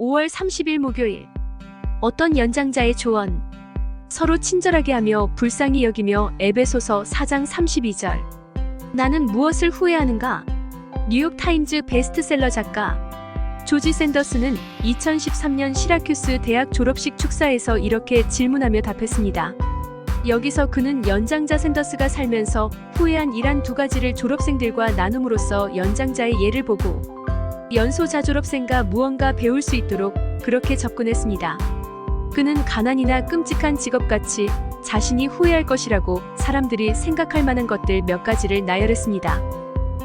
5월 30일 목요일 어떤 연장자의 조언 서로 친절하게 하며 불쌍히 여기며 에베소서 4장 32절 나는 무엇을 후회하는가? 뉴욕타임즈 베스트셀러 작가 조지 샌더스는 2013년 시라큐스 대학 졸업식 축사에서 이렇게 질문하며 답했습니다. 여기서 그는 연장자 샌더스가 살면서 후회한 이란 두 가지를 졸업생들과 나눔으로써 연장자의 예를 보고 연소 자 졸업생과 무언가 배울 수 있도록 그렇게 접근했습니다. 그는 가난이나 끔찍한 직업같이 자신이 후회할 것이라고 사람들이 생각할 만한 것들 몇 가지를 나열했습니다.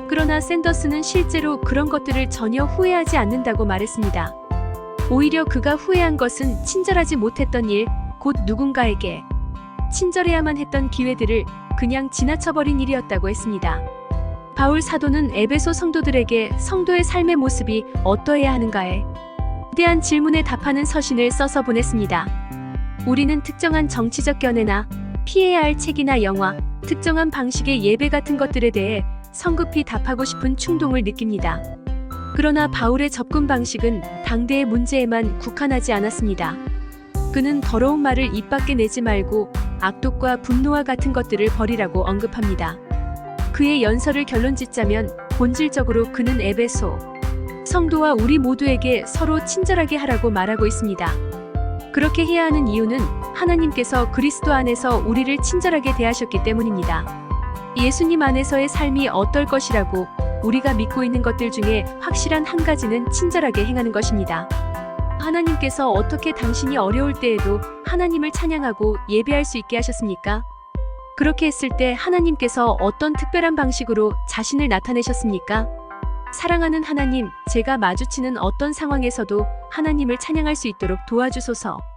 그러나 샌더스는 실제로 그런 것들을 전혀 후회하지 않는다고 말했습니다. 오히려 그가 후회한 것은 친절하지 못했던 일, 곧 누군가에게 친절해야만 했던 기회들을 그냥 지나쳐버린 일이었다고 했습니다. 바울 사도는 에베소 성도들에게 성도의 삶의 모습이 어떠해야 하는가에 대한 질문에 답하는 서신을 써서 보냈습니다. 우리는 특정한 정치적 견해나 피해야 할 책이나 영화, 특정한 방식의 예배 같은 것들에 대해 성급히 답하고 싶은 충동을 느낍니다. 그러나 바울의 접근 방식은 당대의 문제에만 국한하지 않았습니다. 그는 더러운 말을 입 밖에 내지 말고 악독과 분노와 같은 것들을 버리라고 언급합니다. 그의 연설을 결론 짓자면 본질적으로 그는 에베소 성도와 우리 모두에게 서로 친절하게 하라고 말하고 있습니다. 그렇게 해야 하는 이유는 하나님께서 그리스도 안에서 우리를 친절하게 대하셨기 때문입니다. 예수님 안에서의 삶이 어떨 것이라고 우리가 믿고 있는 것들 중에 확실한 한 가지는 친절하게 행하는 것입니다. 하나님께서 어떻게 당신이 어려울 때에도 하나님을 찬양하고 예배할 수 있게 하셨습니까? 그렇게 했을 때 하나님께서 어떤 특별한 방식으로 자신을 나타내셨습니까? 사랑하는 하나님, 제가 마주치는 어떤 상황에서도 하나님을 찬양할 수 있도록 도와주소서.